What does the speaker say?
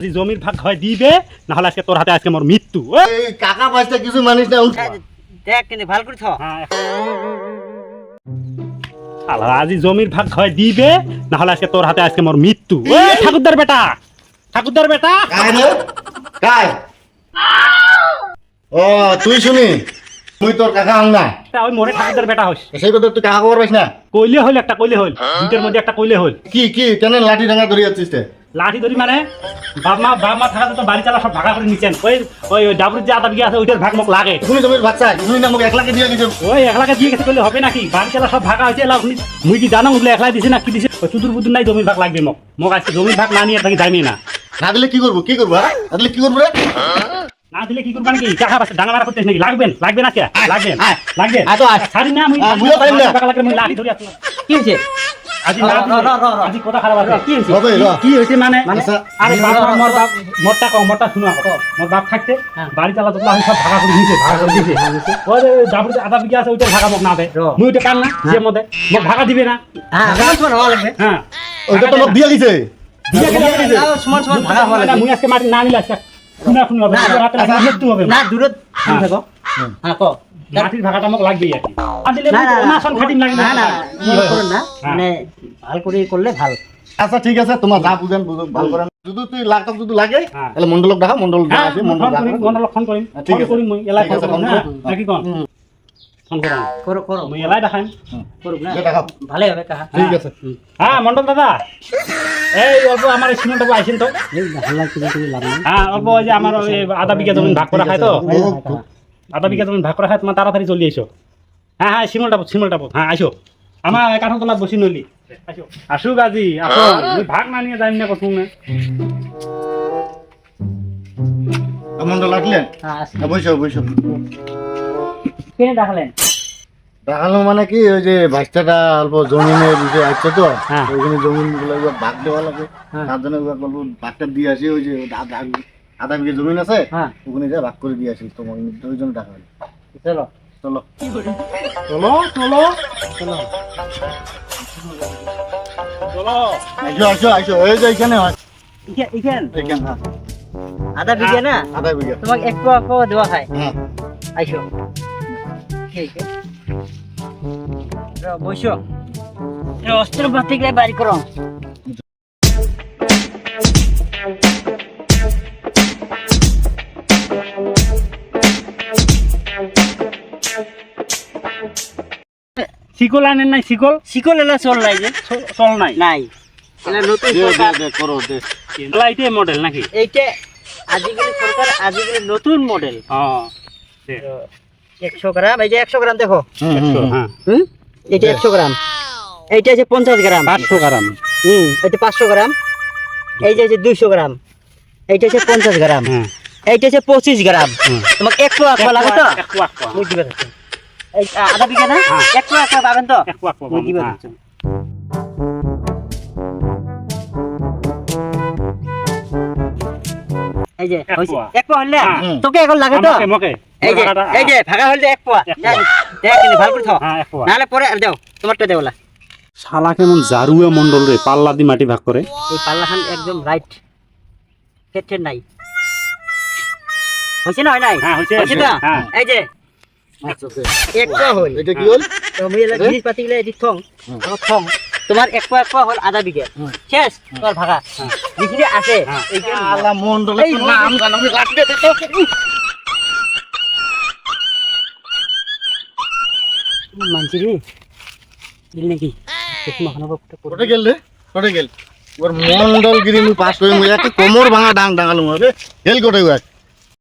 যদি জমির ভাগ হয় দিবে না হলে আজকে তোর হাতে আজকে মোর মৃত্যু। এই কাকা পয়সা কিছু মানিস না উঠ। দেখ কিন্তু ভালো করে থ হ্যাঁ। আজি জমির ভাগ হয় দিবে না হলে আজকে তোর হাতে আজকে মোর মৃত্যু। ও ঠাকুরদার বেটা! ঠাকুরদার বেটা! কায় রে? কায় ও তুই শুনি তুই তোর কাকা আং না? তা ওই মোরে ঠাকুরদার বেটা হইস সেই কথা তুই কাকা পাইস না? কইলে হইল একটা কইলে হইল। দুইটার মধ্যে একটা কইলে হইল। কি কি কেন লাঠি ডাঙ্গা ধরে তে? লাঠি ধরি মানে? বাপ মা বাপ মা থাকাতে তো বাড়ি চালা সব ভাগা করে নিচ্ছেন ওই ওই ওই ডাবুর যে আদা বিঘা আছে ওইটার ভাগ মোক লাগে। শুনি জমির বাচ্চা শুনি না মোক এক লাখে দিয়ে গেছে ওই এক লাখে দিয়ে গেছে করলে হবে নাকি? বাড়ি চালা সব ভাগা হয়েছে এলা মুই কি জানো ওগুলো একলাই দিছে না কি দিছে? ওই চুদুর বুদুর নাই জমির ভাগ লাগবে মোক। মোক আজকে জমির ভাগ না নিয়ে থাকি যাইনি না। না দিলে কি করব? কি করব? না দিলে কি করব রে? না দিলে কি করবেন কি টাকা পাচ্ছে ডাঙা মারা করতেছ নাকি? লাগবেন লাগবে না কে লাগবেন আয়। লাগবেন আয়। তো আয়। ছাড়ি না মুই লাঠি ধরে আসলাম কি হয়েছে আজি না। আজি কথা খারাপ আছে। কি হয়েছে কি হয়েছে মানে? আচ্ছা, আরে বাপ মা, বাপ মোরটা কম মোরটা শুনো মোর বাপ থাকতে। বাড়ি চালা তো সব ভাগা করে দিয়েছে ভাগা করে দিয়েছে ওই যে ডাবুর যে আদা বিঘা আছে ওইটা ভাগা মোক না দেয় মুই ওইটা কাল না যে মধ্যে মোক ভাগা দিবে না। হ্যাঁ সমান সমান হওয়া লাগবে। হ্যাঁ ওইটা তো মোক দিয়ে গেছে দিয়ে। আরও সমান সমান ভাগা হওয়া লাগবে মুই আজকে মাটি না দূরত। থাকো। হ্যাঁ ক মাটির ভাগাটা মোক লাগবেই আর কি আর দিলে না না মুই অনাসন খাটিম লাগবে না না কি হয়? করুন না হ্যাঁ। মানে ভালো করে করলে ভালো আচ্ছা ঠিক আছে তোমার যা বুঝেন বুঝুন করেন যদি তুই লাখ যদি লাগে হ্যাঁ। তাহলে মন্ডলক দেখা মন্ডল হ্যাঁ, ফোন করিম, দেখা মণ্ডলক ফোন করিম। হ্যাঁ, ঠিক আছে। করিম মুই, এলাই ফোন আছে, করিম, ফোন হ্যাঁ? করো। নাকি কন? ফোন করো। করো করো মুই এলাই দেখাইম। করুক না ভালে হবে কাহা ঠিক আছে হ্যাঁ, মণ্ডল দাদা। এই অল্প আমার এই সিমেন্ট তো। এই হাল্লা করে লাভ হ্যাঁ, অল্প ওই যে আমার আধা বিঘা জমি ভাগ করা খায় তো। আধা বিঘা জমি ভাগ করা খায়, তোমার তাড়াতাড়ি চলে এসো। হ্যাঁ, হ্যাঁ, শিমলটা শিমলটা। হ্যাঁ, আইসো। আমার কাঠন তলাত বসি নলি। আসো আসুক আজি আসো ভাগ না নিয়ে যাইম না কসুম না মন্ডল আসলেন হ্যাঁ আসি হ্যাঁ, বসো বসো। কেনে দেখালেন? দেখাল মানে কি ওই যে বাচ্চাটা অল্প জমিনের বিষয় আছে তো। হ্যাঁ। ওইখানে জমিনগুলো ভাগ দেওয়া লাগে। হ্যাঁ। তার জন্য ভাগটা দিয়ে আসি ওই যে আধা আধা বিঘে জমিন আছে হ্যাঁ। ওখানে যা ভাগ করে দিয়ে আসি তোমাকে ওই টাকা হলো। চলো। চলো। চলো চলো চলো। চলো। আসো আসো আসো এই যে এখানে হয়। এখানে? হ্যাঁ, আধা বিঘে না? আধা বিঘে। তোমাকে এক পোয়া পোয়া দেওয়া খায় হ্যাঁ। আইসো। ঠিক আছে। বসো। বাড়ি করো। শিকল আনেন নাই শিকল? শিকল এলা চল নাই যে। চল নাই? নাই। এলা নতুন সরকার। করো দে। মডেল নাকি? এইটা আজিকালি সরকার আজিকালি নতুন মডেল ও একশো গ্রাম এই যে একশো গ্রাম দেখো। হুম, হুম, হুম। হ্যাঁ এটা একশো গ্রাম। এইটা আছে পঞ্চাশ গ্রাম। পাঁচশো গ্রাম। হুম এটা পাঁচশো গ্রাম। এই যে দুইশো গ্রাম। এইটা আছে পঞ্চাশ গ্রাম। হ্যাঁ। এইটা আছে পঁচিশ গ্রাম। তোমাকে একশো একশো মুই দিবে থাকছো এই আ- আধা বিঘা না। এক পোয়া খোয়া পাবেন তো একশো একশো মুই দিবে। থাকছো এই যে এক পোয়া। হলে। তোকে এখন লাগে তো। এই যে এই যে ভাগা হলে এক পোয়া দেখ কিন্তু করে থাও এক পোয়া। নাহলে পরে আর তোমারটা দেও শালা কেমন জারুয়া মন্ডল রে পাল্লা দি মাটি ভাগ করে এই পাল্লাখান একদম রাইট ক্ষেত্রে নাই। হয়েছে না হয় নাই হ্যাঁ, হয়েছে, হ্যাঁ। এই যে এক পোয়া হল। এটা কি হল? তুমি এলা জিনিস পাতি গেলে এটি থং। আমার থং। তোমার হল আধা বিঘে। শেষ তোমার ভাগা। যিখিনি আছে। এইখানে আলা মন্ডলে নাম জানো আমি লাঠি মানছি রে দিল নাকি? একটু মাখানো বাপটা করো। কোটে গেল রে কোটে গেল। ওর মন্ডল গিরি পাস করে একটা কোমর ভাঙা ডাং ডাঙালো রে গেল কোটে